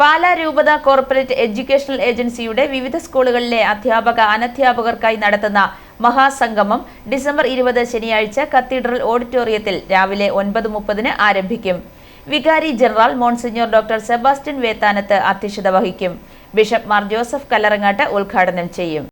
പാലാ രൂപത corporate educational ഏജൻസിയുടെ വിവിധ സ്കൂളുകളിലെ അധ്യാപക അനധ്യാപകർക്കായി നടത്തുന്ന മഹാസംഗമം ഡിസംബർ ഇരുപത് ശനിയാഴ്ച കത്തീഡ്രൽ ഓഡിറ്റോറിയത്തിൽ രാവിലെ ഒൻപത് മുപ്പതിന് ആരംഭിക്കും. വികാരി general monsignor doctor Sebastian Vethanath അധ്യക്ഷത വഹിക്കും. ബിഷപ്പ് മാർ ജോസഫ് കല്ലറങ്ങാട്ട് ഉദ്ഘാടനം ചെയ്യും.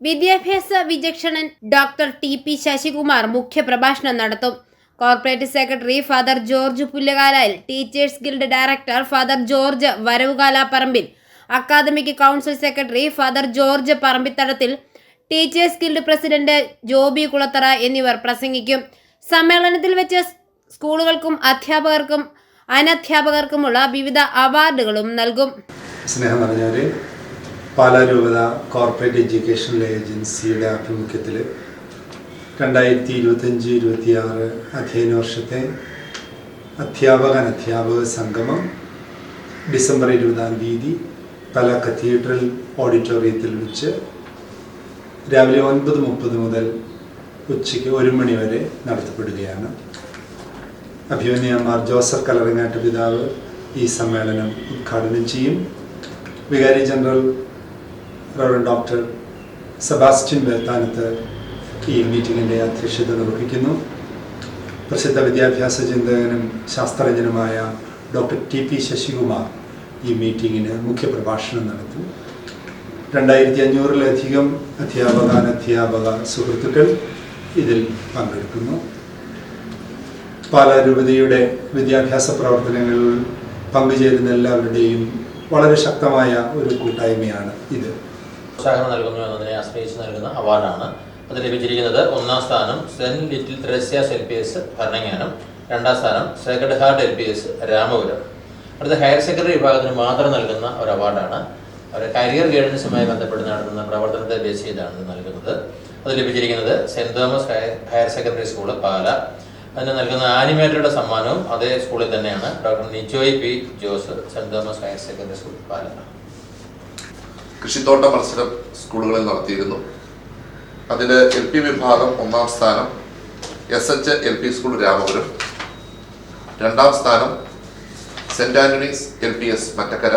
വിദ്യാഭ്യാസ വിചക്ഷണൻ ഡോക്ടർ ടി പി ശശികുമാർ മുഖ്യപ്രഭാഷണം നടത്തും. Corporate secretary father George Pullakalayil teachers guild director father George Varavukala Parambil academic council secretary father George Parambithadathil teachers guild president Joby Kulathara എന്നിവർ പ്രസംഗിക്കും. സമ്മേളനത്തിൽ വെച്ച് സ്കൂളുകൾക്കും അധ്യാപകർക്കും അനധ്യാപകർക്കുമുള്ള വിവിധ അവാർഡുകളും നൽകും. സ്നേഹം പറഞ്ഞവരെ പാലാ രൂപത കോർപ്പറേറ്റ് എഡ്യൂക്കേഷണൽ ഏജൻസിയുടെ ആഭിമുഖ്യത്തിൽ രണ്ടായിരത്തി ഇരുപത്തഞ്ച് ഇരുപത്തിയാറ് അധ്യയന വർഷത്തെ അധ്യാപക അനധ്യാപക സംഗമം ഡിസംബർ ഇരുപതാം തീയതി പല കത്തീഡ്രൽ ഓഡിറ്റോറിയത്തിൽ വെച്ച് രാവിലെ ഒൻപത് മുപ്പത് മുതൽ ഉച്ചയ്ക്ക് ഒരു മണി വരെ നടത്തപ്പെടുകയാണ്. അഭിമന്യമാർ ജോസഫ് കലറങ്ങാട്ട് പിതാവ് ഈ സമ്മേളനം ഉദ്ഘാടനം ചെയ്യും. വികാരി ജനറൽ ഡോക്ടർ സെബാസ്റ്റ്യൻ വേത്താനത്ത് ഈ മീറ്റിങ്ങിന്റെ അധ്യക്ഷത നിർവഹിക്കുന്നു. പ്രസിദ്ധ വിദ്യാഭ്യാസ ചിന്തകനും ശാസ്ത്രജ്ഞനുമായ ഡോക്ടർ ടി പി ശശികുമാർ ഈ മീറ്റിങ്ങിന് മുഖ്യപ്രഭാഷണം നടത്തി. രണ്ടായിരത്തി അഞ്ഞൂറിലധികം അധ്യാപക അനധ്യാപക സുഹൃത്തുക്കൾ ഇതിൽ പങ്കെടുക്കുന്നു. പാലാരൂപതയുടെ വിദ്യാഭ്യാസ പ്രവർത്തനങ്ങളിൽ പങ്കുചേരുന്ന എല്ലാവരുടെയും വളരെ ശക്തമായ ഒരു കൂട്ടായ്മയാണ് ഇത്. പ്രോത്സാഹനം നൽകുന്നു എന്നതിനെ ആശ്രയിച്ച് നൽകുന്ന അവാർഡാണ് അത് ലഭിച്ചിരിക്കുന്നത് ഒന്നാം സ്ഥാനം Saint Little Theresa's L P S Bharananganam. രണ്ടാം സ്ഥാനം Sacred Heart L P S Ramapuram. അടുത്ത ഹയർ സെക്കൻഡറി വിഭാഗത്തിന് മാത്രം നൽകുന്ന ഒരു അവാർഡാണ്. അവരെ കരിയർ ഗൈഡൻസുമായി ബന്ധപ്പെട്ട് നടത്തുന്ന പ്രവർത്തനത്തെ ബേസ് ചെയ്താണ് ഇത് നൽകുന്നത്. അത് ലഭിച്ചിരിക്കുന്നത് saint Thomas higher secondary school Pala. അതിന് നൽകുന്ന ആനിമേറ്ററുടെ സമ്മാനവും അതേ സ്കൂളിൽ തന്നെയാണ്. Doctor Nijoy P Jose saint Thomas higher secondary school Pala. കൃഷിത്തോട്ട മത്സരം സ്കൂളുകളിൽ നടത്തിയിരുന്നു. അതിൽ എൽ പി വിഭാഗം ഒന്നാം സ്ഥാനം S H L P school Ramapuram. രണ്ടാം സ്ഥാനം saint Antony's L P S Mattakkara.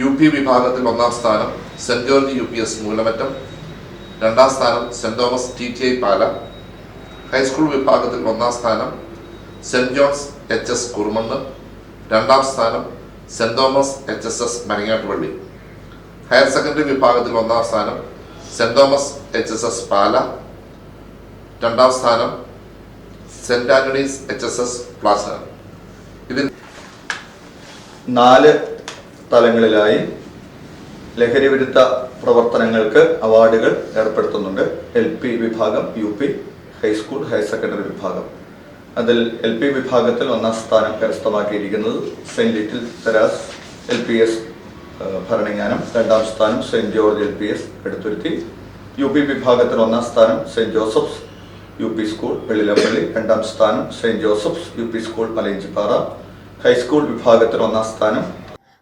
U P വിഭാഗത്തിൽ ഒന്നാം സ്ഥാനം saint George U P S Moolamattam. രണ്ടാം സ്ഥാനം saint Thomas T T I Pala. High school വിഭാഗത്തിൽ ഒന്നാം സ്ഥാനം saint John's H S Kurumannu രണ്ടാം സ്ഥാനം saint Thomas H S S Marangattupally higher secondary വിഭാഗത്തിൽ ഒന്നാം സ്ഥാനം saint Thomas H S S Pala. രണ്ടാം സ്ഥാനം saint Antony's H S S Plasa. ഇതിൽ നാല് തലങ്ങളിലായി ലഹരി വിരുദ്ധ പ്രവർത്തനങ്ങൾക്ക് അവാർഡുകൾ ഏർപ്പെടുത്തുന്നുണ്ട്. എൽ പി വിഭാഗം U P high school higher secondary വിഭാഗം. അതിൽ എൽ പി വിഭാഗത്തിൽ ഒന്നാം സ്ഥാനം കരസ്ഥമാക്കിയിരിക്കുന്നത് saint little Theresa's L P S Bharananganam രണ്ടാം സ്ഥാനം saint George L P S Eduthuruthy. U P വിഭാഗത്തിൽ ഒന്നാം സ്ഥാനം saint Joseph's U P school Vellilappally. രണ്ടാം സ്ഥാനം saint Joseph's U P school Malayinchippara. High school വിഭാഗത്തിൽ ഒന്നാം സ്ഥാനം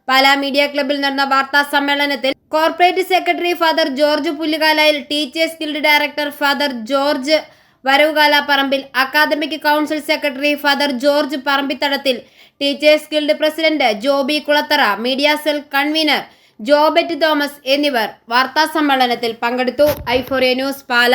പാലാ മീഡിയ ക്ലബിൽ നടന്ന വാർത്താ സമ്മേളനത്തിൽ corporate secretary father George Pullukalayil teachers guild director father George Varavukala Parambil academic council secretary father George Parambithadathil teachers guild president Joby Kulathara media cell convener Jobet Thomas എന്നിവർ വാർത്താ സമ്മേളനത്തിൽ പങ്കെടുത്തു. ഐഫോറിയ ന്യൂസ് പാല.